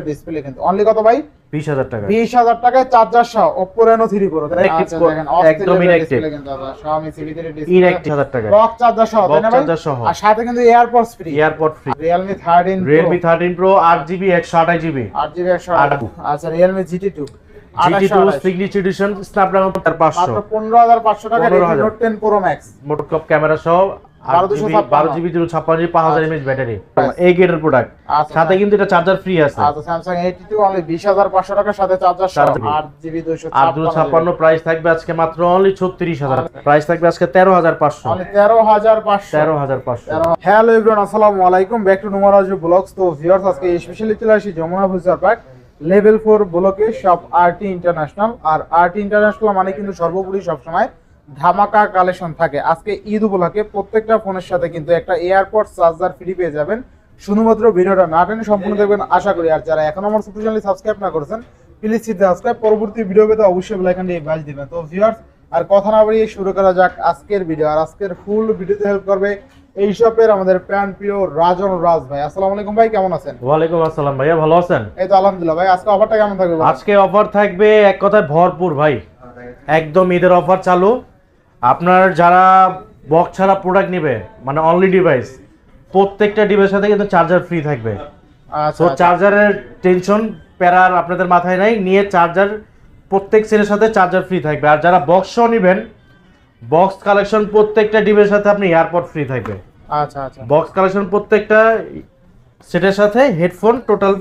Display কিন্তু। Only কত ভাই? বিশ হাজার টাকা। বিশ হাজার টাকায় চার্জার সহ Oppo Reno three Pro Inactive co- একদম inactive। Xiaomi Civi three inactive display হাজার টাকা বক্স চার্জার সহ তাই না ভাই? আর সাথে কিন্তু AirPods free AirPod free Pro আট জিবি একশো আঠাশ জিবি আট জিবি একশো আট। আচ্ছা Realme GT two GT two Signature Edition Snapdragon তার পাঁচশো। মাত্র পনেরো হাজার পাঁচশো টাকা 15,000 Redmi Note ten Pro Max মোটরকপ camera সহ বারো দুশো ছাপ্পান্ন। বারো জিবি দুশো ছাপ্পান্ন জিবি পাঁচ হাজার এমএচ ব্যাটারি। এই গেটের প্রোডাক্ট সাথে কিন্তু এটা চার্জার ফ্রি আছে। আচ্ছা স্যামসাং এইটি টু অনলি বিশ হাজার পাঁচশো টাকার সাথে চার্জার আট জিবি দুশো আর দুশো ছাপ্পান্ন প্রাইস থাকবে আজকে মাত্র অনলি ছত্রিশ হাজার। প্রাইস থাকবে আজকে তেরো হাজার পাঁচশো। তেরো হাজার পাঁচশো। তেরো হাজার পাঁচশো। হ্যালো এভরিওয়ান আসসালামু আলাইকুম। ব্যাক টু নুমারাজ ব্লগস তো ভিউয়ার্স আজকে স্পেশালি চলে আসি যমুনা পার্ক লেভেল ফোর ব্লকে সব আরটি ইন্টারন্যাশনাল আর আরটি ইন্টারন্যাশনাল মানে কিন্তু সর্বোপরি সবসময় ধামাকা কালেকশন থাকে। আজকে ঈদ উপলক্ষে প্রত্যেকটা ফোনের সাথে কিন্তু একটা এয়ারপড চার্জার ফ্রি পেয়ে যাবেন। শুধুমাত্র ভিডিওটা না টেনে সম্পূর্ণ দেখবেন আশা করি। আর যারা এখন আমার সুপার চ্যানেল সাবস্ক্রাইব না করেছেন প্লিজ সাবস্ক্রাইব পরবর্তী ভিডিও পেতে অবশ্যই বেল আইকনটি বাজ দিবেন। তো ভিউয়ার্স আর কথা না বাড়িয়ে শুরু করা যাক আজকের ভিডিও আর আজকের ফুল ভিডিওতে হেল্প করবে এই শপের আমাদের প্যান প্রিয় রাজন রাজ ভাই। আসসালামু আলাইকুম ভাই কেমন আছেন? ওয়ালাইকুম আসসালাম ভাইয়া ভালো আছেন? এই তো আলহামদুলিল্লাহ ভাই আজকে অফারটা কেমন থাকবে আজকে অফার থাকবে এক কথায় ভরপুর ভাই। একদম ঈদের অফার চালু। আপনার যারা বক্স ছাড়া প্রোডাক্ট নেবে মানে অনলি ডিভাইস প্রত্যেকটা ডিভাইস সাথে কিন্তু চার্জার ফ্রি থাকবে। আচ্ছা তো আচ্ছা। চার্জারের টেনশন প্যারার আপনাদের মাথায় নাই নিয়ে চার্জার প্রত্যেক সেলের সাথে চার্জার ফ্রি থাকবে। আর যারা বক্স সহ নেবেন বক্স কালেকশন প্রত্যেকটা ডিভাইসের সাথে আপনি এয়ারপড ফ্রি থাকবে। আচ্ছা আচ্ছা। বক্স কালেকশন প্রত্যেকটা সেটের সাথে headphone total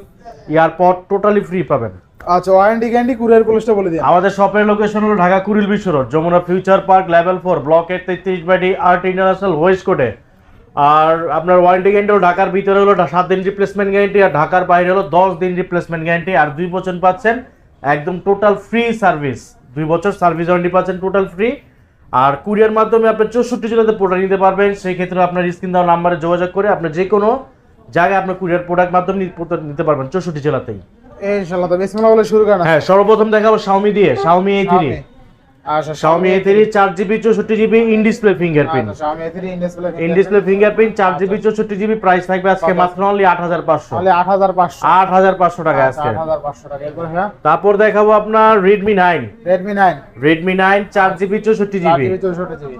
AirPod totally free পাবেন। আচ্ছা ওয়ারেন্টি গ্যারান্টি কুরিয়ার পুলিশটা বলে দিন আমাদের শপের লোকেশন হলো Dhaka Kuril Bishwa road Jamuna future park level four ব্লকের তেত্রিশ বাড়ি আর্ট ইন্টারন্যাশনাল ওয়েস্ট কোডে আর আপনার ওয়ারেন্টি গ্যারান্টি ঢাকার ভিতরে হলো সাত দিন রিপ্লেসমেন্ট গ্যারান্টি আর ঢাকার বাইরে হলো দশ দিন রিপ্লেসমেন্ট গ্যারান্টি আর দুই বছর পাচ্ছেন একদম টোটাল ফ্রি সার্ভিস দুই বছর সার্ভিস ওয়ারেন্টি পাচ্ছেন টোটাল ফ্রি আর কুরিয়ার মাধ্যমে আপনি চৌষট্টি জেলাতে প্রোডাক্ট নিতে পারবেন। সেই ক্ষেত্রে আপনার স্ক্রিন দেওয়া নাম্বারে যোগাযোগ করে আপনি যে কোনো জায়গায় আপনার কুরিয়ার প্রোডাক্ট মাধ্যমে নিতে পারবেন চৌষট্টি জেলাতেই। ইনশাআল্লাহ তো বিসমিল্লাহ বলে শুরু করা হ্যাঁ সর্বপ্রথম দেখাবো শাওমি দিয়ে শাওমি এই থ্রি আচ্ছা Xiaomi A3 চার জিবি চৌষট্টি জিবি ইন ডিসপ্লে ফিঙ্গারপ্রিন্ট আচ্ছা Xiaomi A3 in display in display fingerprint চার জিবি চৌষট্টি জিবি প্রাইস থাকবে আজকে মাত্র অনলি আট হাজার পাঁচশো। 8500 আট হাজার পাঁচশো। টাকা আজকে। 8500 টাকা। এরপর হ্যাঁ? তারপর দেখাবো আপনার Redmi nine Redmi 9 Redmi nine চার জিবি চৌষট্টি জিবি।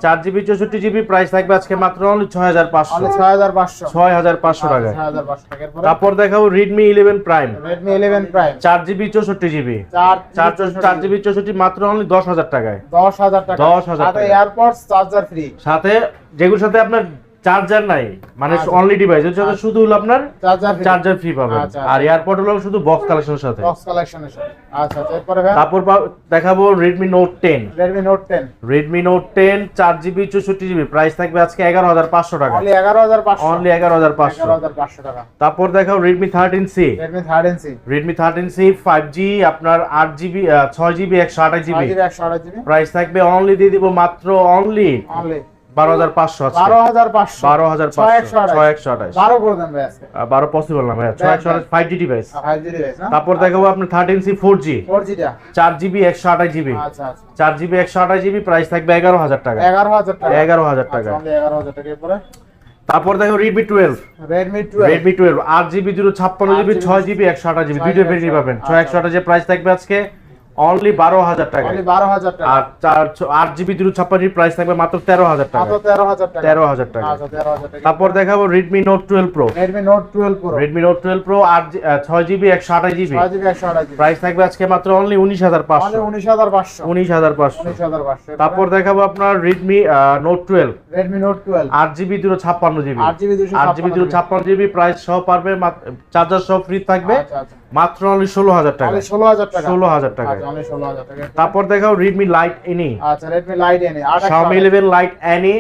চার জিবি চৌষট্টি জিবি। প্রাইস থাকবে আজকে মাত্র অনলি ছয় হাজার পাঁচশো। তাহলে 6500 ছয় হাজার পাঁচশো টাকা 6500 টাকা। এরপর? তারপর দেখাবো Redmi eleven Prime Redmi 11 Prime চার জিবি চৌষট্টি জিবি। 4 চার চার জিবি চৌষট্টি মাত্র অনলি দশ হাজার টাকায়। 10000 টাকা। 10,000 সাথে এয়ারপোর্ট চার্জার ফ্রি সাথে যেগুলোর সাথে আপনার চার্জার নাই। মানে আচ্ছা। অনলি ডিভাইস সাথে শুধু হলো আপনার চার্জার ফ্রি চার্জার ফ্রি পাবেন। আচ্ছা, আর এয়ারপড হলো শুধু বক্স কালেকশনের সাথে। বক্স কালেকশনের সাথে। আচ্ছা আচ্ছা এরপর হ্যাঁ তারপর দেখাবো Redmi Note ten Redmi Note 10 Redmi Note ten চার জিবি চৌষট্টি জিবি প্রাইস থাকবে আজকে এগারো হাজার পাঁচশো টাকা। Only 11500 অনলি এগারো হাজার পাঁচশো। 11500 টাকা। তারপর দেখাও Redmi 13C Redmi thirteen C five G আপনার আট জিবি ছয় জিবি একশো আঠাশ জিবি 6GB 128 GB প্রাইস থাকবে অনলি দিয়ে দিব মাত্র অনলি only বারো হাজার পাঁচশো আছে 12500 বারো হাজার পাঁচশো। ছয় একশো আঠাশ। 12 করে দেন ভাই বারো পসিবল না ভাইয়া ছয় একশো আঠাশ five G device 5G device না? তারপর দেখাবো আপনার থার্টিন সি ফোর জি চার জিবি একশো আঠাশ জিবি আচ্ছা আচ্ছা। চার জিবি একশো আঠাশ জিবি প্রাইস থাকবে এগারো হাজার টাকা। 11000 টাকা। এগারো হাজার টাকা। আচ্ছা, only 11000 টাকা এরপরে? তারপর দেখো Redmi twelve Redmi 12 Redmi twelve আট জিবি দুটো ছাপ্পান্ন জিবি ছয় জিবি একশো আঠাশ জিবি দুইটা পাবেন। ছয় একশো আঠাশ প্রাইস থাকবে আজকে। অনলি বারো হাজার টাকা only 12000 টাকা। আর চার ছ- আট জিবি দুটো ছাপ্পান্ন প্রাইস থাকবে মাত্র তেরো হাজার টাকা মাত্র 13000 টাকা। তেরো হাজার টাকা। আচ্ছা 13000 টাকা। তারপর দেখাবো Redmi Note twelve Pro Redmi Note 12 Pro Redmi Note twelve Pro আট ছয় জিবি একশো আঠাশ জিবি। 6GB 128 GB প্রাইস থাকবে আজকে মাত্র অনলি উনিশ হাজার only পাঁচশো। 19500 উনিশ হাজার পাঁচশো। 19500 তারপর দেখাবো আপনার Redmi Note twelve Redmi Note 12 আট জিবি দুটো ছাপ্পান্ন জিবি। 8GB আট জিবি দুটো ছাপ্পান্ন জিবি প্রাইস সহ পারবে চার্জার সহ ফ্রি থাকবে। আচ্ছা আচ্ছা। মাত্র অনলি ষোলো হাজার টাকা only 16000 টাকা। ষোলো হাজার টাকা আচ্ছা only 16000 টাকা তারপর দেখাও Redmi লাইট এনি আচ্ছা Redmi Lite Any 8 Xiaomi eleven Lite NE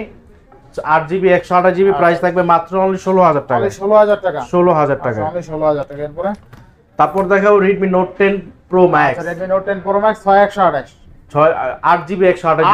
আট জিবি একশো আঠাশ জিবি প্রাইস থাকবে মাত্র অনলি ষোলো হাজার টাকা। ষোলো 16000 টাকা? ষোলো হাজার টাকা। ষোলো হাজার 16000 টাকা এরপরে? তারপর দেখাও Redmi Note ten Pro Max আচ্ছা Redmi Note 10 Pro Max 6128 ছয় একশো আঠাশ আট একশো আঠাশ।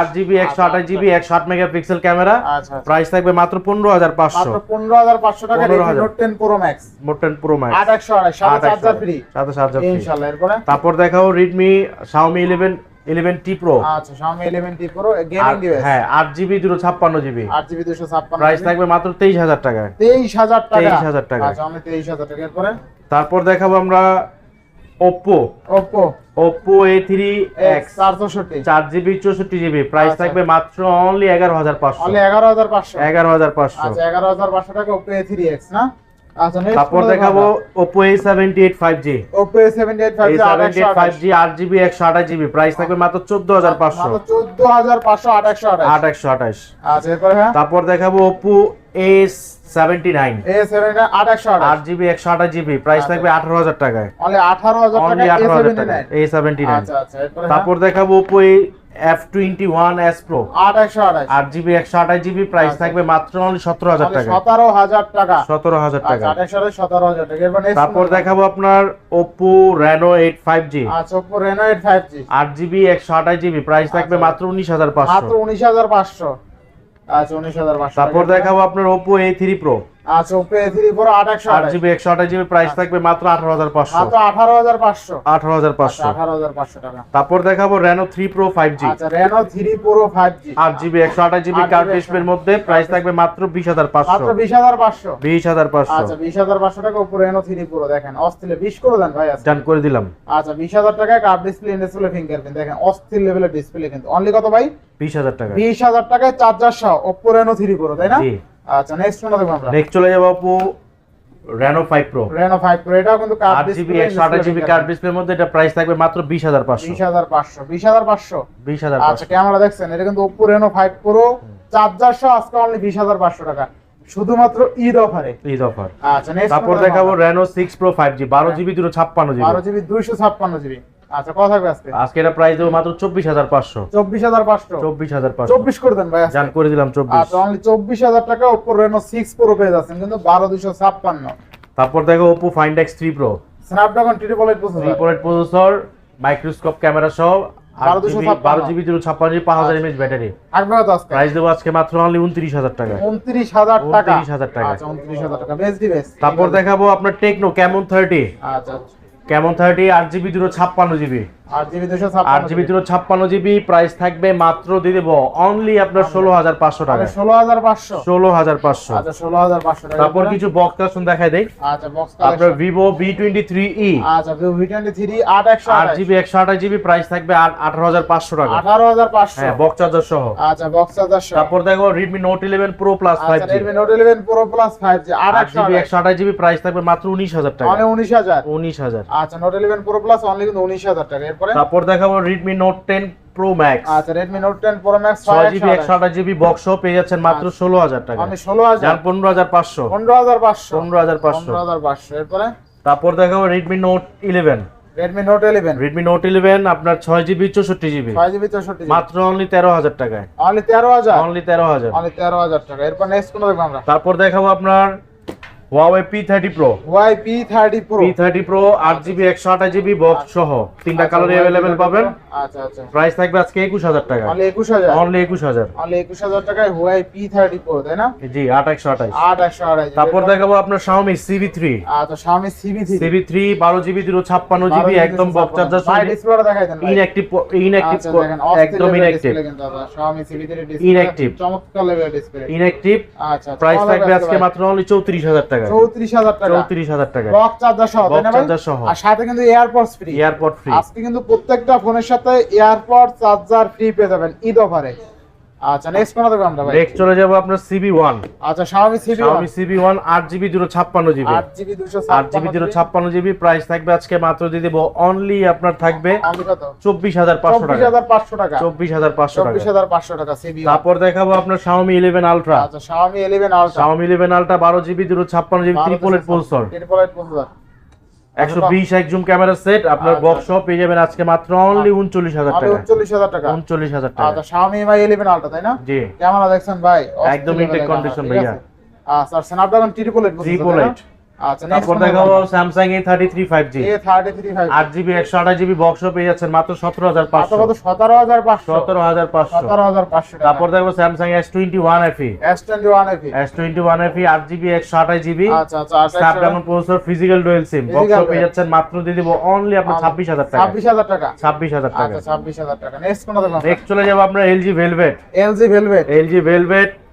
আট জিবি একশো আঠাশ? জিবি একশো আট মেগাপিক্সেল ক্যামেরা। আচ্ছা আচ্ছা। প্রাইস থাকবে মাত্র পনেরো হাজার পাঁচশো। মাত্র 15500 টাকা Redmi 15,000 Note 10 Pro Max Note ten Pro Max 8128 সাথে চার্জার সাথে চার্জার ফ্রি তারপর দেখাও Redmi Xiaomi eleven eleven T Pro আচ্ছা Xiaomi 11T Pro gaming device হ্যাঁ আট জিবি দুটো ছাপ্পান্ন জিবি 8GB 256 প্রাইস থাকবে মাত্র তেইশ হাজার টাকায়। 23000 টাকা। 23,000 টাকা। আচ্ছা আমি 23000 টাকা এরপরে? তারপর দেখাবো আমরা Oppo. Oppo. Oppo A three X চারশোষট্টি চার জিবি চৌষট্টি প্রাইস থাকবে মাত্র অনলি 11500 হাজার 11500 11500 আচ্ছা 11500 টাকা ওপো এ থ্রি না? তারপর দেখাবো Oppo A78 5G Oppo A78 5G 5G 8GB price থাকবে মাত্র 14500 মাত্র 14500 8128 8128 আচ্ছা এরপর হ্যাঁ? তারপর দেখাবো Oppo S 79 এ 79 828 8GB 128GB প্রাইস থাকবে 18000 টাকায়। অনলি 18000 টাকা এ 79 আচ্ছা আচ্ছা তারপর দেখাবো Oppo F21 S Pro 828 8GB 128GB price থাকবে মাত্র অনলি হাজার টাকা। 17000 টাকা 17000 টাকা। টাকা তারপর দেখাবো আপনার Oppo Reno 8 5G আচ্ছা Oppo Reno 8 5G 8GB price থাকবে মাত্র উনিশ হাজার পাঁচশো। আচ্ছা উনিশ হাজার পাঁচশো তারপর দেখাবো আপনার ওপো এ থ্রি প্রো আচ্ছা ওপো থ্রি ফোর আঠাশশো আট জিবি একশো আঠাশ জিবি প্রাইস থাকবে মাত্র আঠারো হাজার পাঁচশো। মাত্র আঠারো হাজার পাঁচশো। আঠারো হাজার পাঁচশো। আঠারো হাজার পাঁচশো টাকা। তারপর দেখাবো Reno three Pro five G আচ্ছা Reno three Pro five G আট জিবি একশো আঠাশ জিবি কার্ড ডিসপ্লের মধ্যে প্রাইস থাকবে মাত্র বিশ হাজার পাঁচশো। মাত্র বিশ হাজার পাঁচশো। বিশ হাজার পাঁচশো। আচ্ছা বিশ হাজার পাঁচশো টাকা উপরে রেনো থ্রি প্রো দেখেন। অস্থির বিশ করে দেন ভাই ডান করে দিলাম। আচ্ছা বিশ হাজার টাকায় কাপ ডিসপ্লে ডিসপ্লে ফিঙ্গারপ্রিন্ট দেখেন অস্থির লেভেলের ডিসপ্লে কিন্তু। অনলি কত ভাই? বিশ হাজার টাকা। বিশ হাজার টাকায় চার্জার সহ ওপো রেনো থ্রি প্রো তাই না? আচ্ছা নেক্সট ফোনটা দেখব আমরা? নেক্সট চলে যাব আপু Reno 5 Pro Reno 5 Pro কিন্তু ডিসপ্লে ডিসপ্লের মধ্যে এটা প্রাইস থাকবে মাত্র 20500 20500 20500 20500 আচ্ছা ক্যামেরা দেখছেন এটা কিন্তু Oppo Reno 5 Pro চার্জার সহ আজকে অনলি 20500 টাকা। শুধুমাত্র ঈদ অফারে ঈদ অফার আচ্ছা নেক্সট তারপর দেখাবো Reno 6 Pro 5G 12GB 256GB 12GB 256GB আচ্ছা কথা থাকবে আজকে? আজকে এটা প্রাইস দেবো মাত্র চব্বিশ হাজার পাঁচশো। চব্বিশ হাজার পাঁচশো? চব্বিশ হাজার পাঁচশো। চব্বিশ করে দেন ভাই জান করে দিলাম চব্বিশ। আচ্ছা অনলি টাকা পেয়ে যাচ্ছেন কিন্তু তারপর দেখো প্রসেসর মাইক্রোস্কোপ ক্যামেরা সহ 1256 বারো জিবি দুটো ছাপ্পান্ন জিবি পাঁচ হাজার এমএচ ব্যাটারি থাকবে কত আজকে। প্রাইস দেবো আজকে মাত্র অনলি উনত্রিশ হাজার টাকা। উনত্রিশ হাজার টাকা। 29,000 টাকা। আচ্ছা উনত্রিশ হাজার টাকা। বেস্ট ডি তারপর দেখাবো আপনার টেকনো কেমন থার্টি আচ্ছা। কেমন থার্টি আট জিবি দুটো ছাপ্পান্ন জিবি আট জিবি। দুশো ছাপ্পান্ন জিবি প্রাইস থাকবে মাত্র দিয়ে দেবো অনলি আপনার ষোলো হাজার পাঁচশো টাকা। ষোলো হাজার পাঁচশো। ষোলো হাজার পাঁচশো। আচ্ছা ষোলো হাজার পাঁচশো তারপর কিছু বক্স কালেকশন দেখাই দেই। আপনার Vivo V twenty three E আচ্ছা ভি টোয়েন্টি থ্রি আট একশো আট জিবি একশো আঠাশ জিবি প্রাইস থাকবে আঠারো হাজার পাঁচশো টাকা। আঠারো হাজার পাঁচশো। হ্যাঁ বক্স চার্জার সহ। আচ্ছা বক্স চার্জার তারপর দেখো Redmi Note eleven Pro plus five G Redmi Note eleven Pro plus five G আট আট একশো জিবি একশো আঠাশ জিবি প্রাইস থাকবে মাত্র উনিশ হাজার টাকা। অনলি উনিশ হাজার। উনিশ হাজার। আচ্ছা Note eleven Pro plus only কিন্তু উনিশ হাজার টাকা। তারপর দেখাবো Redmi Note ten Pro Max আচ্ছা Redmi Note ten Pro Max ছয় জিবি একশো আঠাশ জিবি বক্স পেয়ে যাচ্ছেন মাত্র ষোলো হাজার টাকা আমি ষোলো হাজার। যার পনেরো হাজার পাঁচশো। পনেরো হাজার পাঁচশো। পনেরো হাজার পাঁচশো। পনেরো হাজার পাঁচশো। এরপরে? তারপর দেখাবো Redmi Note eleven Redmi Note eleven Redmi Note eleven আপনার ছয় জিবি চৌষট্টি জিবি ছয় জিবি চৌষট্টি মাত্র অনলি তেরো হাজার টাকায়। অনলি তেরো হাজার? অনলি তেরো হাজার। অনলি তেরো হাজার টাকা। এরপর নেক্সট কোন দেখব আমরা? তারপর দেখাবো আপনার Huawei P30 Pro Pro P30 Pro আট জিবি একশো আঠাশ জিবি বক্স সহ। তিনটা কালার অ্যাভেলেবেল পাবেন। আচ্ছা আচ্ছা। প্রাইস থাকবে আজকে একুশ হাজার টাকা অনলি একুশ হাজার। অনলি একুশ হাজার। অনলি একুশ হাজার টাকায় ওয়াই পি থার্টি প্রো তাই না? জি আট একশো আঠাশ। আট একশো আড়াই তারপর দেখাবো আপনার Xiaomi CV3 আচ্ছা থ্রি CV3 বারো জিবি দুটো ছাপ্পান্ন জিবি একদম বক্স চার্জার সহ ডিসপ্লেটা দেখাই দেন। ইনঅ্যাক্টিভ ইনঅ্যাক্টিভ আচ্ছা, অস্থির একদম inactive Xiaomi CV3 display Inactive। চমৎকার লেভেলের ডিসপ্লে ইনঅ্যাক্টিভ আচ্ছা প্রাইস থাকবে আজকে মাত্র অনলি চৌত্রিশ হাজার টাকা চৌত্রিশ হাজার টাকা। চৌত্রিশ হাজার টাকা ব্লক চার্জার সহ চার্জার আর সাথে কিন্তু এয়ারপডস ফ্রি এয়ারপড ফ্রি আজকে কিন্তু প্রত্যেকটা ফোনের সাথে এয়ারপড চার্জার ফ্রি পেয়ে যাবেন ঈদ অফারে। আচ্ছা নেক্সট কোন দেখব আমরা ভাই। নেক্সট চলে যাব আপনার আচ্ছা Xiaomi Xiaomi সিবি ওয়ান আট জিবি দুটো ছাপ্পান্ন জিবি 8GB আট জিবি দুটো ছাপ্পান্ন জিবি প্রাইস থাকবে আজকে মাত্র দিয়ে দেবো অনলি আপনার থাকবে আমি কত? চব্বিশ হাজার পাঁচশো টাকা। 24500 টাকা। চব্বিশ হাজার পাঁচশো টাকা। 24500 টাকা তারপর দেখাবো আপনার Xiaomi ইলেভেন আলট্রা আচ্ছা Xiaomi 11 Ultra Xiaomi eleven Ultra বারো জিবি দুটো ছাপ্পান্ন GB triple eight processor triple eight processor একশো বিশ এক জুম ক্যামেরা সেট আপনার আচ্ছা। বক্স সহ পেয়ে যাবেন আজকে মাত্র অনলি উনচল্লিশ হাজার আমি টাকা 39000 টাকা। উনচল্লিশ হাজার টাকা। আচ্ছা Xiaomi Mi 11 Ultra তাই না? জি। ক্যামেরা দেখছেন ভাই একদম ইনটেক কন্ডিশন ভাইয়া। আচ্ছা Snapdragon triple eight triple eight আচ্ছা তারপর দেখাবো Samsung A thirty three five G A33 5 আট জিবি একশো আঠাশ জিবি বক্স পেয়ে যাচ্ছেন মাত্র সতেরো হাজার কত? পাঁচশো। কত 17500 সতেরো হাজার পাঁচশো 17500 টাকা। তারপর দেখব Samsung S twenty one FE S21 FE S twenty one FE আট জিবি একশো আঠাশ জিবি আচ্ছা আচ্ছা Snapdragon processor physical dual SIM box পেয়ে যাচ্ছেন মাত্র দিয়ে দিব অনলি আপনার ছাব্বিশ হাজার টাকা। 26000 টাকা। ছাব্বিশ হাজার টাকা। আচ্ছা 26000 টাকা। নেক্সট কোন নেক্সট চলে যাব আপনার এলজি ভেলভেট এলজি ভেলভেট আচ্ছা আচ্ছা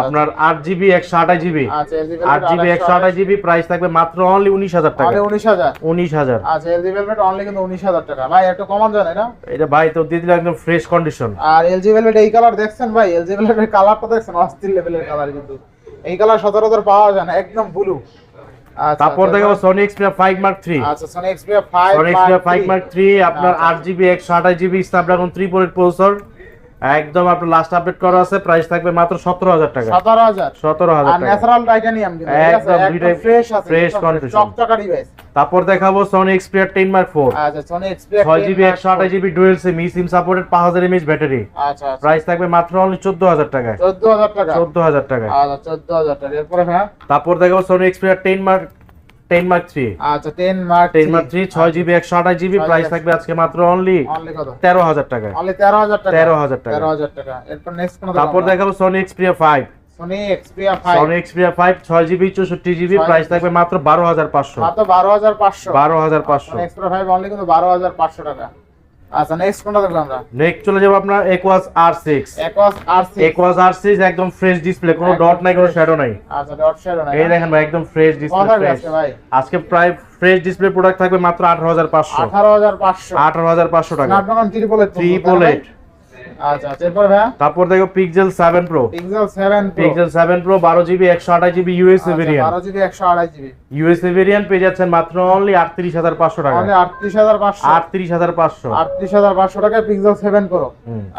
আপনার আট জিবি একশো আঠাশ জিবি আচ্ছা আট জিবি একশো আঠাশ জিবি প্রাইস থাকবে মাত্র অনলি উনিশ হাজার টাকা। উনিশ হাজার? উনিশ হাজার। আচ্ছা এলজি ভেলভেট অনলি কিন্তু উনিশ হাজার টাকা। ভাই একটু কমান জান এটা। এটা ভাই তো দিয়ে দিলে একদম ফ্রেশ কন্ডিশন আর এলজি ভেলভেট এই কালার দেখছেন ভাই? এলজি ভেলভেটের কালারটা দেখছেন অস্থির লেভেলের কালার কিন্তু। এই কালার সচরাচর পাওয়া যায় না একদম ব্লু আচ্ছা তারপর দেখাবো Sony Xperia five Mark three আচ্ছা Sony Xperia 5 Sony Xperia five Mark three আপনার আচ্ছা, আট জিবি একশো আঠাশ GB Snapdragon three port processor একদম আপনার লাস্ট আপডেট করা আছে প্রাইস থাকবে মাত্র 17000 টাকা। 17000 17000 টাকা আর ন্যাচারাল টাইটানিয়াম কিন্তু একদম দুইটাই ফ্রেশ আছে ফ্রেশ কন্ডিশন চকচকা ডিভাইস তারপর দেখাবো Sony Xperia 10 Mark 4 আচ্ছা Sony Xperia 6 GB 6GB 128GB dual SIM eSIM supported 5000 mAh battery আচ্ছা প্রাইস থাকবে মাত্র অনলি 14000 টাকা। 14000 টাকা। 14000 টাকা। আচ্ছা 14000 টাকা। এরপর হ্যাঁ? তারপর দেখাবো Sony Xperia 10 Mark 10 মার্ক 3 আচ্ছা 10 Mark 10 Mark 3 6 GB 128 GB price থাকবে আজকে মাত্র অনলি অনলি কত? 13000 টাকা অনলি 13000 টাকা। 13000 টাকা। 13000 টাকা। এরপর নেক্সট কোন তারপর দেখাবো? Sony Xperia 5 Sony Xperia 5 Sony Xperia 5 6 GB 64 GB price থাকবে মাত্র 12500 মাত্র 12500 12500 Xperia 5 অনলি কত 12500 টাকা। আচ্ছা নেক্সট কোনটা দেখব আমরা? নেক্সট চলে যাব আপনার একোয়াস আর সিক্স একস আর6 একোয়াস আর একদম ফ্রেশ ডিসপ্লে কোনো ডট নাই কোনো শ্যাডো নাই। আচ্ছা ডট শ্যাডো নাই এই দেখেন ভাই একদম ফ্রেশ ডিসপ্লে ভাই। আজকে প্রায় ফ্রেশ ডিসপ্লে প্রোডাক্ট থাকবে মাত্র আঠারো হাজার পাঁচশো। 18500 আঠারো হাজার পাঁচশো টাকা। Snapdragon triple eight triple eight আচ্ছা আচ্ছা এরপর ভাই তারপর দেখো Pixel seven Pro Pixel 7 Pro Pixel seven Pro বারো জিবি একশো আঠাশ GB USA variant 12 GB 128 GB USA variant পেয়ে যাচ্ছেন মাত্র অনলি আটত্রিশ হাজার পাঁচশো টাকা। অনলি 38500 আটত্রিশ হাজার পাঁচশো। 38500 টাকায় পিক্সেল 7 প্রো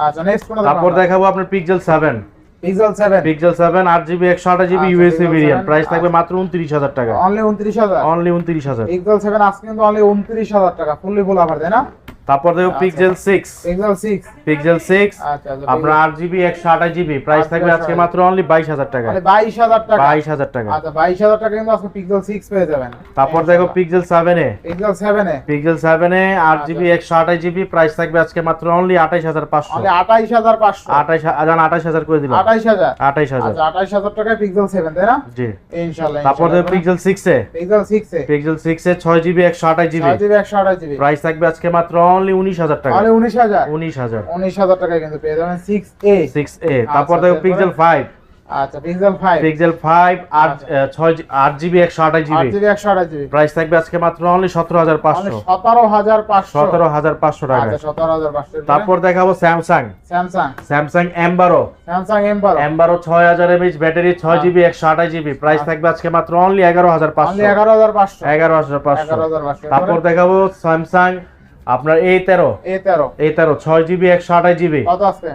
আচ্ছা নেক্সট কোন তারপর দেখাবো? আপনার Pixel seven Pixel 7 Pixel seven আট জিবি একশো আঠাশ জিবি আচ্ছা, ইউএসএ Pixel ভেরিয়েন্ট প্রাইস থাকবে। মাত্র উনত্রিশ হাজার টাকা। অনলি 29000 অনলি উনত্রিশ হাজার। পিক্সেল 7 আজকে কিন্তু অনলি 29000 টাকা ফুললি ফুল অফার তাই না? তারপর দেখো। Pixel six Pixel 6 Pixel six আচ্ছা আচ্ছা আপনার আট জিবি একশো আঠাশ জিবি প্রাইস থাকবে আজকে মাত্র অনলি বাইশ হাজার টাকা মানে 22000 টাকা। বাইশ হাজার টাকা। আচ্ছা 22000 টাকা কিন্তু আজকে পিক্সেল 6 পেয়ে যাবেন। তারপর দেখো Pixel seven A. Pixel 7 A. Pixel seven A আট আচ্ছা। জিবি একশো আঠাশ জিবি প্রাইস থাকবে আজকে মাত্র অনলি আঠাইশ হাজার পাঁচশো। অনলি 28500 আঠাইশ হাজার আঠাইশ হাজার করে দিলাম। 28000 আঠাইশ হাজার। আচ্ছা 28000 টাকায় পিক্সেল 7 তাই না? জি। ইনশাআল্লাহ তারপর দেখো Pixel six A. Pixel 6 A. Pixel six A ছয় জিবি একশো আঠাশ জিবি 6 জিবি 128 জিবি প্রাইস থাকবে আজকে মাত্র অনলি উনিশ হাজার টাকা। তাহলে 19000 উনিশ হাজার। 19000 টাকায় কিন্তু পেয়ে যাবেন 6a সিক্স এ তারপর আচ্ছা, দেখো পিক্সেল ফাইভ আচ্ছা পিক্সেল 5 পিক্সেল ফাইভ আট আচ্ছা। আহ, ছয় জি- আট জিবি একশো আঠাশ 8 জিবি জিবি 128 জিবি। প্রাইস থাকবে আজকে মাত্র অনলি সতেরো হাজার পাঁচশো। 17500 সতেরো হাজার পাঁচশো। টাকা। আচ্ছা 17500 তারপর দেখাবো স্যামসাং স্যামসাং স্যামসাং এম বারো স্যামসাং এম বারো এম বারো ছয় হাজার এমএইচ ব্যাটারি ছয় জিবি একশো আঠাশ জিবি। প্রাইস থাকবে আজকে মাত্র অনলি এগারো হাজার অনলি পাঁচশো। 11500 এগারো হাজার পাঁচশো। 11500 তারপর? দেখাবো স্যামসাং আপনার এ তেরো A13 এ তেরো ছয় জিবি একশো আঠাশ জিবি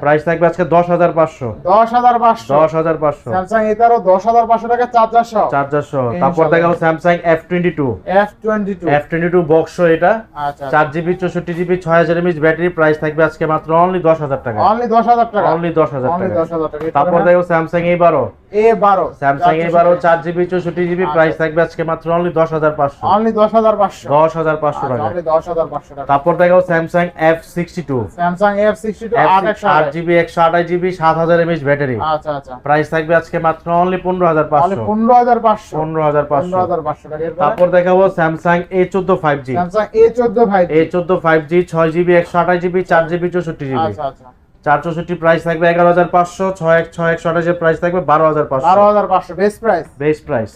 প্রাইস থাকবে আজকে দশ হাজার পাঁচশো 10500 দশ হাজার পাঁচশো স্যামসাং A13 10500 টাকা চার্জার সহ চার্জার সহ ইনশাআল্লাহ। তারপর দেখাবো Samsung F twenty two F22 F twenty two box এটা আচ্ছা চার জিবি চৌষট্টি জিবি ছয় হাজার এমএইচ ব্যাটারি প্রাইস থাকবে আজকে মাত্র অনলি দশ হাজার টাকা অনলি 10000 টাকা অনলি দশ হাজার টাকা 10000 টাকা তারপর দেখো স্যামসাং এ বারো A12 স্যামসাং এ বারো চার জিবি চৌষট্টি জিবি আচ্ছা। প্রাইস থাকবে আজকে মাত্র অনলি দশ হাজার পাঁচশো অনলি 10500 দশ হাজার পাঁচশো টাকা অনলি 10500 টাকা তারপর দেখো Samsung F sixty two Samsung F62 আট 8100 জিবি একশো আঠাশ জিবি সাত হাজার এমএস ব্যাটারি। আচ্ছা আচ্ছা। প্রাইস থাকবে আজকে মাত্র অনলি পনেরো হাজার পাঁচশো। 15500 পনেরো হাজার পাঁচশো। 15500 পাঁচশো। এরপরে তারপর দেখাবো স্যামসাং এ চোদ্দ ফাইভ জি স্যামসাং A14 ভাই এ চোদ্দ ফাইভ জি ছয় জিবি একশো আঠাশ জিবি চার জিবি চৌষট্টি জিবি আচ্ছা আচ্ছা। চার চৌষট্টি প্রাইস থাকবে এগারো হাজার পাঁচশো ছয় এক ছয় একশো আঠাশের প্রাইস থাকবে বারো হাজার পাঁচশো। 12500 বেস্ট প্রাইস বেস্ট প্রাইস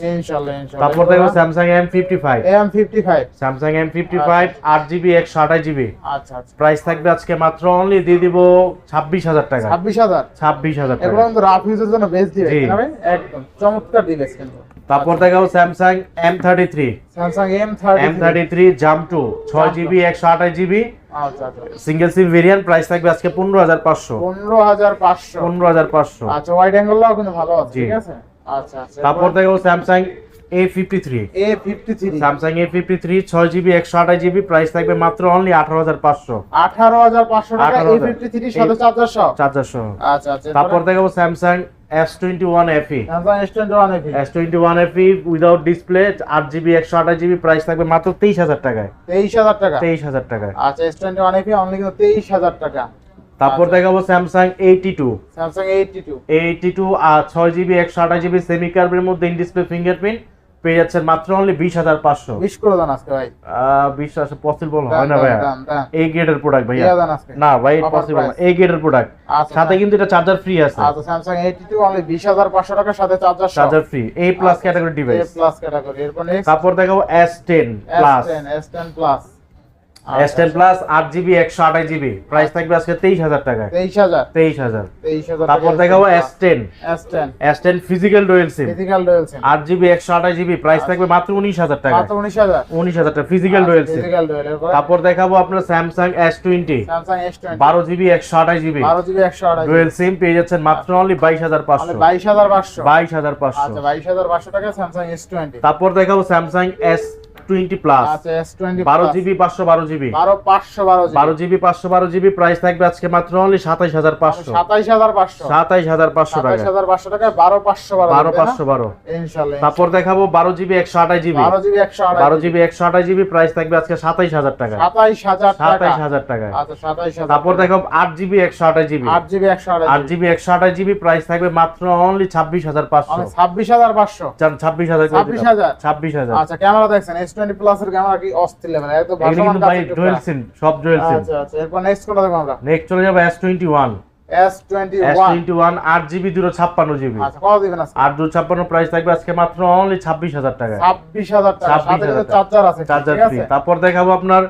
তারপর Samsung M fifty five M55 Samsung M fifty five আট জিবি একশো আঠাশ জিবি আচ্ছা আচ্ছা। প্রাইস থাকবে আজকে মাত্র অনলি দিয়ে দিব ছাব্বিশ হাজার টাকা। 26000 ছাব্বিশ হাজার এগুলো টাকা কিন্তু রাফ ইউজের জন্য বেস্ট ভাই একদম চমৎকার ডিভাইস কিন্তু। তারপর দেখাবো Samsung M thirty three Samsung M30 M thirty three জাম টু ছয় জিবি একশো আঠাশ জিবি আচ্ছা আচ্ছা সিঙ্গেল সিম ভেরিয়েন্ট প্রাইস থাকবে আজকে পনেরো হাজার পাঁচশো। 15500 পনেরো হাজার পাঁচশো। আচ্ছা ওয়াইড অ্যাঙ্গেলটাও কিন্তু ভালো আছে। ঠিক আছে? আচ্ছা আচ্ছা। তারপর দেখাবো Samsung A fifty three A53 Samsung A fifty three ছয় জিবি একশো আঠাশ জিবি প্রাইস থাকবে মাত্র অনলি আঠারো হাজার পাঁচশো। 18500 টাকা 18,000 A53 এর সাথে চার্জার সহ চার্জার সহ আচ্ছা আচ্ছা। তারপর দেখাবো Samsung S twenty one FE Samsung S21 FE S twenty one FE without display আট জিবি একশো আঠাশ জিবি প্রাইস থাকবে মাত্র তেইশ হাজার টাকায়। 23000 টাকা? তেইশ হাজার টাকায়। আচ্ছা S21 FE অনলি কিন্তু 23000 টাকা। তারপর আচ্ছা। দেখাবো Samsung eighty two Samsung 82 eighty two আর ছয় জিবি একশো আট জিবি সেমি কার্ভের মধ্যে ইন ডিসপ্লে ফিঙ্গারপ্রিন্ট পেয়ে যাচ্ছেন মাত্র অনলি বিশ হাজার পাঁচশো। বিশ করে দেন আজকে ভাই। বিশ পসিবল হয় না ভাইয়া। এই গ্রেডের প্রোডাক্ট ভাইয়া। না ভাই পসিবল। এই গ্রেডের প্রোডাক্ট আচ্ছা সাথে কিন্তু এটা চার্জার ফ্রি আছে। আচ্ছা স্যামসাং এইটি টু অনলি বিশ হাজার পাঁচশো টাকার সাথে চার্জার চার্জার ফ্রি এই plus category device plus category এরপর তারপর দেখাবো S ten plus S ten plus S10 plus 8 GB 128 GB price থাকবে আজকে 23000 টাকা 23000 23000 23000 তারপর দেখাবো S10 S10 S10 physical dual SIM physical dual SIM 8 GB 128 GB price থাকবে মাত্র 19000 টাকা মাত্র 19000 19000 টাকা physical dual SIM physical dual তারপর দেখাবো আপনার Samsung S20 Samsung S20 12 GB 128 GB 12 GB 128 dual SIM পেয়ে যাচ্ছেন মাত্র অনলি 22500 22500 22500 আচ্ছা 22500 টাকা Samsung S20 তারপর দেখাবো Samsung S তারপর দেখাবো বারো জিবি একশো জিবি জিবি। বারো জিবি একশো জিবি। জিবি প্রাইস থাকবে আজকে সাতাইশ হাজার টাকা। সাতাইশ হাজার টাকা। আচ্ছা, তারপর দেখো আট জিবি 128 জিবি। আট জিবি একশো 12 জিবি। জিবি প্রাইস থাকবে মাত্র অনলি ছাব্বিশ হাজার পাঁচশো। ছাব্বিশ হাজার পাঁচশো। ছাব্বিশ হাজার ছাব্বিশ হাজার। ছাব্বিশ হাজার। আচ্ছা ক্যামেরা দেখছেন এস টোয়েন্টি প্লাস এর ক্যামেরা কি অস্থির লেভেল এত ভাসমান কিন্তু ভাই ডুয়েল সিম সব ডুয়েল সিম আচ্ছা আচ্ছা এরপর নেক্সট কোনটা দেখব আমরা? নেক্সট চলে যাবে S twenty one S twenty S twenty one আট জিবি দুটো ছাপ্পান্ন জিবি আচ্ছা কত দিবেন আজকে? প্রাইস থাকবে আজকে মাত্র অনলি ছাব্বিশ হাজার টাকা। ছাব্বিশ হাজার টাকা। সাথে চার্জার আছে চার্জার ফ্রি তারপর দেখাবো আপনার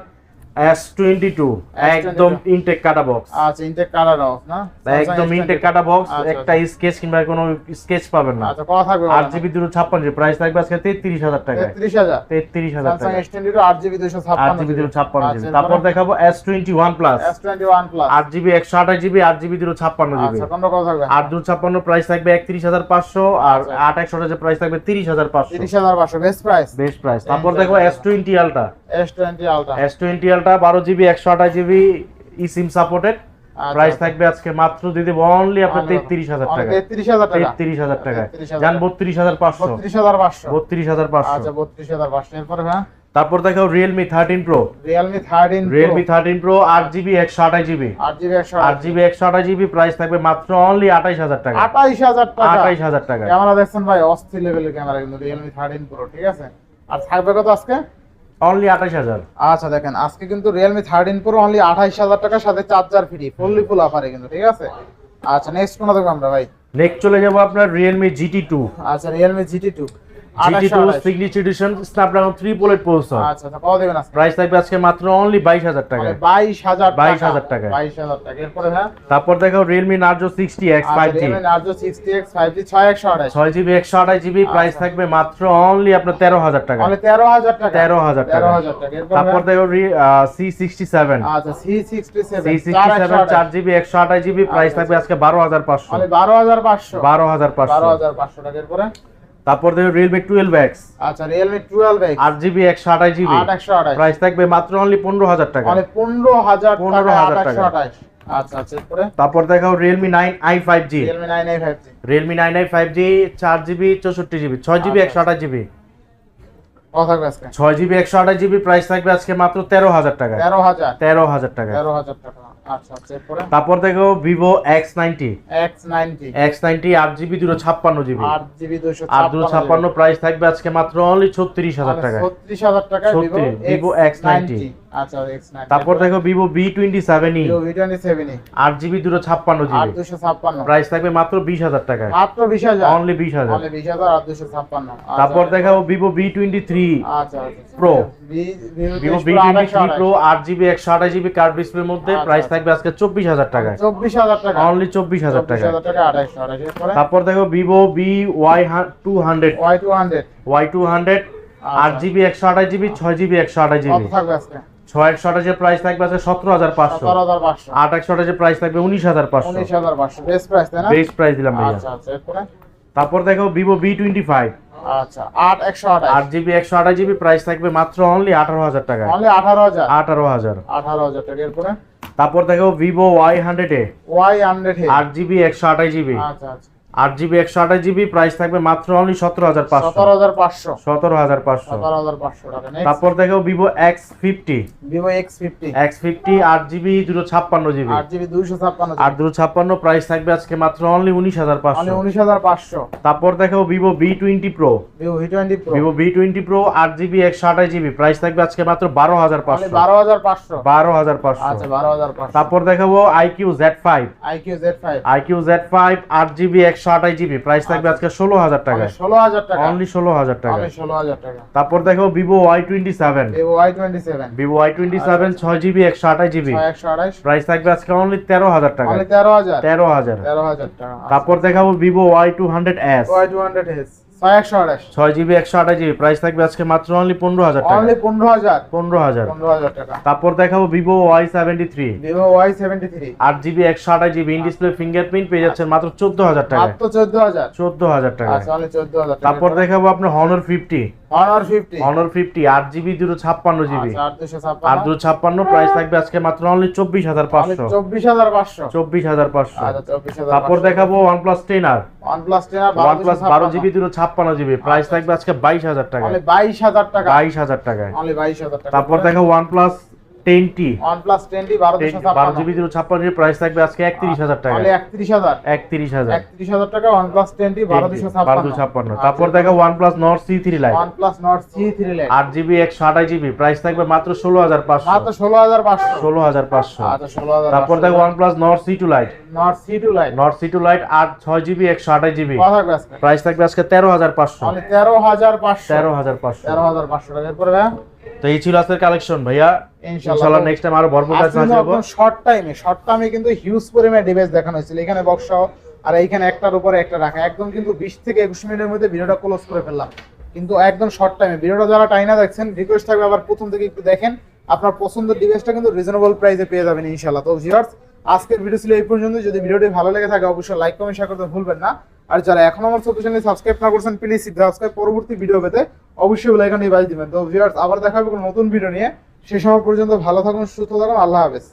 S22 একদম ইনটেক কাটা বক্স আচ্ছা ইনটেক কাটা বক্স না? একদম ইনটেক কাটা বক্স একটা স্কেচ কিংবা কোনো স্কেচ পাবেন না। আচ্ছা 256 প্রাইস থাকবে আজকে 33000 টাকা 33000 33000 টাকা তারপর দেখাবো S21 Plus S21 Plus 128GB 256 আচ্ছা প্রাইস থাকবে 31500 আর 8128 প্রাইস থাকবে 30500 30500 বেস্ট প্রাইস বেস্ট প্রাইস তারপর দেখো S20 Ultra তারপর দেখো Realme thirteen pro Realme thirteen Realme thirteen pro আট জিবি একশো আঠাশ আচ্ছা, আচ্ছা। জিবি আচ্ছা, হ্যাঁ। আট জিবি একশো আঠাশ জিবি প্রাইস থাকবে মাত্র অনলি আঠাইশ হাজার টাকা। আঠাইশ হাজার টাকা। আঠাইশ হাজার টাকা। ক্যামেরা দেখছেন ভাই অস্থির লেভেলের ক্যামেরা কিন্তু রিয়েলমি থার্টিন প্রো ঠিক আছে? আর থাকবে কত আজকে? অনলি আঠাইশ হাজার। আচ্ছা দেখেন আজকে কিন্তু রিয়েলমি থার্টিন প্রো অনলি আঠাইশ হাজার টাকার সাথে চার্জার ফ্রি ফুললি ফুল অফারে কিন্তু ঠিক আছে? আচ্ছা নেক্সট কোন দেখব আমরা ভাই? নেক্সট চলে যাব আপনার রিয়েলমি জিটি টু আচ্ছা Realme GT two GT signature edition Snapdragon three পোলেট processor আচ্ছা আচ্ছা কত দেবেন আজকে প্রাইস থাকবে আজকে মাত্র অনলি বাইশ হাজার টাকা বাইশ হাজার 22,000 টাকা। বাইশ হাজার টাকা। এরপরে হ্যাঁ? তারপর দেখো আঠাশ জিবি প্রাইস আচ্ছা। থাকবে মাত্র অনলি আপনার তেরো হাজার টাকা। তাহলে তেরো হাজার টাকা। তেরো হাজার তেরো টাকা হাজার টাকা। তারপর? দেখো আচ্ছা প্রাইস থাকবে আজকে মানে টাকা। এরপরে? তারপর দেখো রিয়েলমি টুয়েলভ এক্স আচ্ছা একশো আঠাশ জিবি একশো আঠাশ। প্রাইস থাকবে মাত্র অনলি পনেরো হাজার টাকা। মানে পনেরো হাজার 15,000 টাকা আট একশো টাকা। আঠাশ। আচ্ছা আচ্ছা তারপর দেখাও Realme nine I five G Realme nine I five G Realme nine I five G চার জিবি চৌষট্টি জিবি ছয় জিবি আচ্ছা। একশো আঠাশ জিবি ছয় জিবি একশো আঠাশ জিবি প্রাইস থাকবে আজকে মাত্র তেরো হাজার টাকা। তেরো হাজার। তেরো হাজার টাকা। তেরো হাজার টাকা। আচ্ছা আচ্ছা তারপর দেখো Vivo X ninety X ninety X ninety আট জিবি দুটো ছাপ্পান্ন জিবি আট দুটো ছাপ্পান্ন প্রাইস থাকবে আজকে মাত্র অনলি ছত্রিশ হাজার টাকা ছত্রিশ হাজার টাকা 36, Vivo X90 আচ্ছা তারপর দেখো Vivo V twenty seven E আট জিবি দুটো ছাপ্পান্ন জিবি প্রাইস থাকবে মাত্র বিশ হাজার টাকা মাত্র বিশ হাজার? অনলি বিশ হাজার। আচ্ছা, তারপর দেখাবো ভিভো বি টোয়েন্টি থ্রি আচ্ছা আচ্ছা Pro। থ্রি প্রো আট জিবি একশো কার্ড ডিসপ্লের মধ্যে আচ্ছা, প্রাইস আচ্ছা। থাকবে আজকে চব্বিশ হাজার টাকা চব্বিশ হাজার টাকা। অনলি চব্বিশ হাজার চব্বিশ টাকা হাজার টাকা আঠাইশো আঠাশ এরপরে? তারপর দেখো Vivo V Y two hundred Y two hundred Y two hundred আট জিবি একশো আঠাশ জিবি ছয় জিবি একশো আঠাশ কত জিবি থাকবে আজকে? ছয় একশো আঠাশের প্রাইস থাকবে আছে সতেরো হাজার পাঁচশো। সতেরো হাজার পাঁচশো। আট একশো আঠাশের প্রাইস থাকবে উনিশ হাজার পাঁচশো। উনিশ হাজার পাঁচশো। বেস্ট প্রাইস না? বেস্ট প্রাইস দিলাম আচ্ছা আচ্ছা তারপর দেখো ভিভো বি টোয়েন্টি ফাইভ আচ্ছা আট একশো আট জিবি একশো আঠাশ জিবি প্রাইস থাকবে মাত্র অনলি আঠারো হাজার টাকা অনলি আঠারো হাজার? আঠারো হাজার। আঠারো হাজার টাকা এরপরে? তারপর দেখো Vivo Y hundred A Y hundred আট জিবি একশো আঠাশ জিবি আচ্ছা আচ্ছা। আট জিবি একশো আঠাশ জিবি প্রাইস থাকবে মাত্র অনলি সতেরো হাজার পাঁচশো। সতেরো হাজার পাঁচশো। সতেরো হাজার পাঁচশো। সতেরো হাজার পাঁচশো টাকা তারপর দেখো Vivo X fifty Vivo X fifty X fifty আট জিবি দুশো ছাপ্পান্ন জিবি। আট জিবি দুইশো ছাপ্পান্ন আর দুশো ছাপ্পান্ন প্রাইস থাকবে আজকে মাত্র অনলি উনিশ হাজার পাঁচশো। উনিশ হাজার পাঁচশো। তারপর দেখো Vivo V twenty pro Vivo V twenty pro Vivo V twenty pro আট জিবি একশো আঠাশ জিবি প্রাইস থাকবে আজকে মাত্র বারো হাজার পাঁচশো। বারো হাজার পাঁচশো। বারো হাজার পাঁচশো। আচ্ছা বারো হাজার পাঁচশো। তারপর দেখাবো iQOO Z five iQOO Z five iQOO Z five আট জিবি একশো আঠাশ জিবি প্রাইস থাকবে আজকে ষোলো হাজার টাকায় ষোলো হাজার টাকা। অনলি ষোলো হাজার টাকা। ষোলো হাজার টাকা। তারপর দেখো Vivo Y twenty seven Vivo Y twenty seven Vivo Y twenty seven ছয় জিবি একশো আঠাশ জিবি একশো আঠাইশ প্রাইস থাকবে আজকে অনলি তেরো হাজার টাকা। তেরো হাজার। তেরো হাজার। তেরো হাজার টাকা। তারপর দেখাবো Vivo Y two hundred S Y two hundred S ছয় জিবি একশো আঠাশ জিবি। প্রাইস থাকবে আজকে মাত্র অনলি পনেরো হাজার টাকা। অনলি পনেরো হাজার। পনেরো হাজার। পনেরো হাজার টাকা। তারপর দেখাবো Vivo Y seventy three Vivo Y seventy three আট জিবি একশো আঠাশ জিবি। ইন ডিসপ্লে ফিঙ্গারপ্রিন্ট পেয়ে যাচ্ছেন মাত্র চোদ্দ হাজার টাকা চোদ্দ হাজার। চোদ্দ হাজার টাকা আচ্ছা তারপর দেখাবো আপনার Honor fifty Honor fifty Honor fifty আট জিবি দুটো ছাপ্পান্ন জিবি। আচ্ছা আট দুশো আর ছাপ্পান্ন দুটো ছাপ্পান্ন প্রাইস থাকবে আজকে মাত্র অনলি চব্বিশ হাজার পাঁচশো। চব্বিশ হাজার পাঁচশো। চব্বিশ হাজার পাঁচশো। আচ্ছা চব্বিশ তারপর দেখাবো OnePlus ten OnePlus বারো জিবি দুটো ছাপ্পান্ন জিবি। প্রাইস থাকবে আজকে বাইশ হাজার টাকা। অনলি বাইশ হাজার টাকা। বাইশ হাজার টাকায়। অনলি বাইশ হাজার টাকা। তারপর দেখো OnePlus ten T OnePlus ten T বারো বারো জিবি দুটো ছাপ্পান্ন প্রাইস থাকবে আজকে একত্রিশ হাজার টাকা। একত্রিশ হাজার। একত্রিশ হাজার। একত্রিশ হাজার টাকা ওয়ান টেনটি বারো দুশো বারো ছাপ্পান্ন। তারপর দেখো OnePlus C three lite OnePlus C three lite আট জিবি একশো আঠাশ জিবি। প্রাইস থাকবে মাত্র ষোলো হাজার পাঁচশো। মাত্র ষোলো হাজার পাঁচশো। ষোলো হাজার পাঁচশো। আচ্ছা ষোলো হাজার তারপর দেখো OnePlus C two lite Nord C two lite Nord C two lite আট ছয় জিবি একশো আঠাশ জিবি। প্রাইস থাকবে আজকে। তেরো হাজার পাঁচশো। তেরো হাজার পাঁচশো। তেরো হাজার পাঁচশো। তেরো হাজার পাঁচশো টাকা। এরপরে ভাইয়া তো এই ছিল আজকের কালেকশন ভাইয়া। ইনশাল্লাহ নেক্সট টাইম আরও ভরপুর কাজ আসব শর্ট টাইমে শর্ট টাইমে কিন্তু হিউজ পরিমাণে ডিভাইস দেখানো হয়েছিল। এখানে বক্স আর এইখানে একটার উপরে একটা রাখা। একদম কিন্তু বিশ থেকে একুশ মিনিটের মধ্যে ভিডিওটা ক্লোজ করে ফেললাম। কিন্তু একদম শর্ট টাইমে ভিডিওটা যারা টাইনা দেখছেন রিকোয়েস্ট থাকবে আবার প্রথম থেকে একটু দেখেন। আপনার পছন্দের ডিভাইসটা কিন্তু রিজনেবল প্রাইসে পেয়ে যাবেন ইনশাল্লাহ তো ভিউয়ার্স আজকের ভিডিও ছিল এই পর্যন্ত যদি ভিডিওটি ভালো লেগে থাকে অবশ্যই লাইক কমেন্ট শেয়ার করতে ভুলবেন না। আর যারা এখন আমার ছোট চ্যানেল সাবস্ক্রাইব না করছেন প্লিজ সাবস্ক্রাইব পরবর্তী ভিডিও পেতে অবশ্যই বেল আইকনে বাজ দিবেন। তো ভিউয়ার্স আবার দেখা হবে নতুন ভিডিও নিয়ে। সে সময় পর্যন্ত ভালো থাকুন, সুস্থ থাকুন, আল্লাহ হাফেজ।